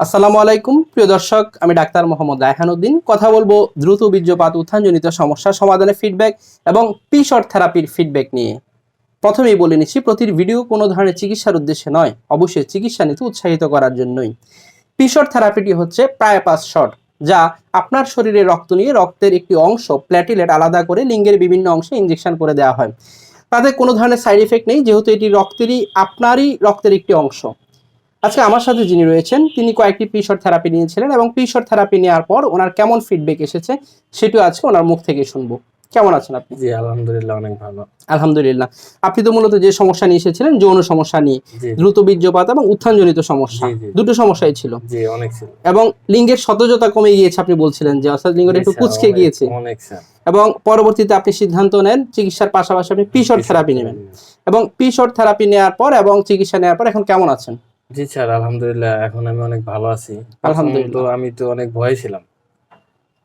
আসসালামু আলাইকুম, প্রিয় দর্শক, আমি ডাক্তার মোহাম্মদ রায়হানুদ্দিন কথা বলব দ্রুত বীর্যপাত উত্থানজনিত সমস্যা সমাধানের ফিডব্যাক এবং পি শর্ট থেরাপির ফিডব্যাক নিয়ে। প্রথমেই বলে নিচ্ছি প্রতির ভিডিও কোনো ধরনের চিকিৎসার উদ্দেশ্যে নয়, অবশ্যই চিকিৎসা নিতে উৎসাহিত করার জন্যই। পি শর্ট থেরাপিটি হচ্ছে প্রায়পাস শট যা আপনার শরীরে রক্ত নিয়ে রক্তের একটি অংশ প্ল্যাটিলেট আলাদা করে লিঙ্গের বিভিন্ন অংশে ইঞ্জেকশন করে দেওয়া হয়। তাতে কোনো ধরনের সাইড এফেক্ট নেই, যেহেতু এটি রক্তেরই, আপনারই রক্তের একটি অংশ। আজকে আমার সাথে যিনি রয়েছেন তিনি কয়েকটি পিশর থেরাপি নিয়েছিলেন এবং পিশর থেরাপি নেওয়ার পর ওনার কেমন ফিডব্যাক এসেছে সেটিও আজকে ওনার মুখ থেকে শুনব। কেমন আছেন আপনি? জি আলহামদুলিল্লাহ অনেক ভালো। আলহামদুলিল্লাহ। আপনি তো মূলত যে সমস্যা নিয়ে এসেছিলেন যৌন সমস্যা নিয়ে দ্রুত বীর্যপাত এবং উত্থানজনিত সমস্যা। দুটো সমস্যাই ছিল। জি অনেক ছিল। এবং লিঙ্গের সতেজতা কমে গিয়েছে আপনি বলছিলেন যে অর্থাৎ লিঙ্গটা একটু কুচকে গিয়েছে। অনেক স্যার এবং পরবর্তীতে আপনি সিদ্ধান্ত নেন চিকিৎসার পাশাপাশি আপনি পিশর থেরাপি নেবেন। এবং পিশর থেরাপি নেওয়ার পর এবং চিকিৎসা নেওয়ার পর এখন কেমন আছেন? জি স্যার আলহামদুলিল্লাহ এখন আমি অনেক ভালো আছি। আলহামদুলিল্লাহ। তো আমি তো অনেক ভয়ে ছিলাম।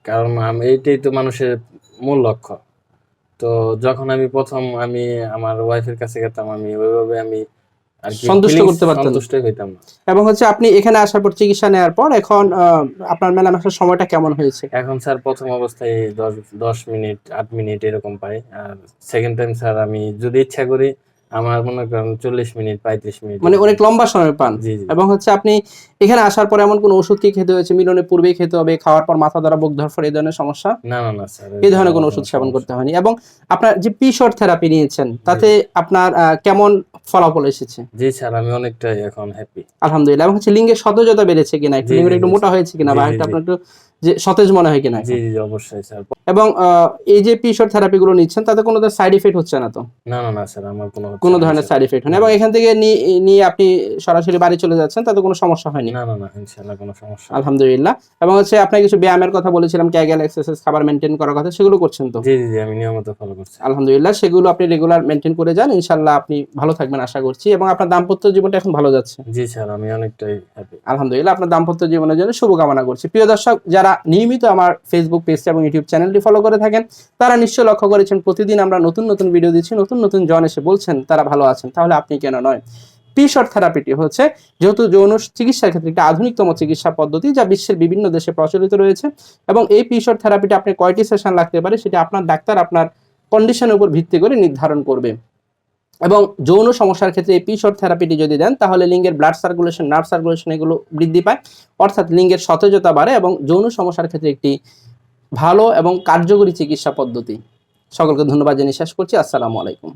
কারণ এইটাই তো মানুষের মূল লক্ষ্য। তো যখন আমি প্রথম আমি আমার ওয়াইফের কাছে গেতাম আমি ওইভাবে আমি সন্তুষ্ট করতে পারতেন না। সন্তুষ্টই হইতাম না। এবং হচ্ছে আপনি এখানে আসার পর চিকিৎসা নেওয়ার পর এখন আপনার মেলামেশার সময়টা কেমন হয়েছে? এখন স্যার প্রথম অবস্থায় দশ দশ মিনিট আট মিনিট এরকম পাই। আর সেকেন্ড টাইম স্যার আমি যদি ইচ্ছা করি আমার মনে করেন চল্লিশ মিনিট পঁয়ত্রিশ মিনিট। মানে অনেক লম্বা সময় পান। এবং হচ্ছে আপনি এখানে আসার পর এমন কোনো ওষুধ কি খেতে হয়েছে? মিলনের পূর্বেই খেতে হবে খাওয়ার পর মাথা ধরা বুক ধরফর এই ধরনের সমস্যা? না না না স্যার এই ধরনের কোনো ওষুধ সেবন করতে হয়নি। এবং আপনার যে পিশর থেরাপি নিয়েছেন তাতে আপনার কেমন ফলাফল এসেছে? জি স্যার আমি অনেকটাই এখন হ্যাপি আলহামদুলিল্লাহ। এবং হচ্ছে লিঙ্গের সতেজতা বেড়েছে কিনা একটু জি, একটু মোটা হয়েছে কিনা বা একটা আপনার একটু যে সতেজ মনে হয় কিনা জি জি, অবশ্যই স্যার। এবং এই যে পিশর থেরাপি গুলো নিচ্ছেন তাতে কোনো সাইড এফেক্ট হচ্ছে না তো? না না না স্যার আমার কোনো কোনো ধরনের সাইড এফেক্ট হয় না। এবং এখান থেকে নিয়ে- আপনি সরাসরি বাড়ি চলে যাচ্ছেন তাতে কোনো সমস্যা হয়নি? না না না ইনশাআল্লাহ কোনো সমস্যা আলহামদুলিল্লাহ। এবং হচ্ছে আপনার কিছু ব্যায়ামের কথা বলেছিলাম ক্যাগেল এক্সারসাইজ খাবার মেনটেন করার কথা সেগুলো করছেন তো? জি জি আমি নিয়মিত ফলো করছি। আলহামদুলিল্লাহ সেগুলো আপনি রেগুলার মেনটেন করে যান ইনশাল্লাহ আপনি ভালো থাকবেন আশা করছি। এবং আপনার দাম্পত্য জীবনটা এখন ভালো যাচ্ছে। জি স্যার আমি অনেকটাই হ্যাপি আলহামদুলিল্লাহ আপনার দাম্পত্য জীবনের জন্য শুভকামনা করছি। প্রিয় দর্শক যারা নিয়মিত আমার ফেসবুক পেজ এবং ইউটিউব চ্যানেলটি ফলো করে থাকেন। তারা নিশ্চয়ই লক্ষ্য করেছেন, প্রতিদিন আমরা নতুন নতুন ভিডিও দিচ্ছি, নতুন নতুন জন এসে বলছেন, তারা ভালো আছেন, তাহলে আপনি কেন নয়? পিশর থেরাপিটি হচ্ছে যেহেতু যৌন চিকিৎসার ক্ষেত্রে একটা আধুনিকতম চিকিৎসা পদ্ধতি যা বিশ্বের বিভিন্ন দেশে প্রচলিত রয়েছে এবং এই পিশর থেরাপিটি আপনি কয়টি সেশন লাগতে পারে সেটা আপনার ডাক্তার আপনার কন্ডিশনের উপর ভিত্তি করে নির্ধারণ করবে। এবং যৌন সমস্যার ক্ষেত্রে এই পিশর থেরাপিটি যদি দেন, তাহলে লিঙ্গের ব্লাড সার্কুলেশন নার্ভ সার্কুলেশন এগুলো বৃদ্ধি পায়। অর্থাৎ লিঙ্গের সতেজতা বাড়ে এবং যৌন সমস্যার ক্ষেত্রে একটি ভালো এবং কার্যকরী চিকিৎসা পদ্ধতি। সকলকে ধন্যবাদ জানিয়ে শেষ করছি। আসসালামু আলাইকুম।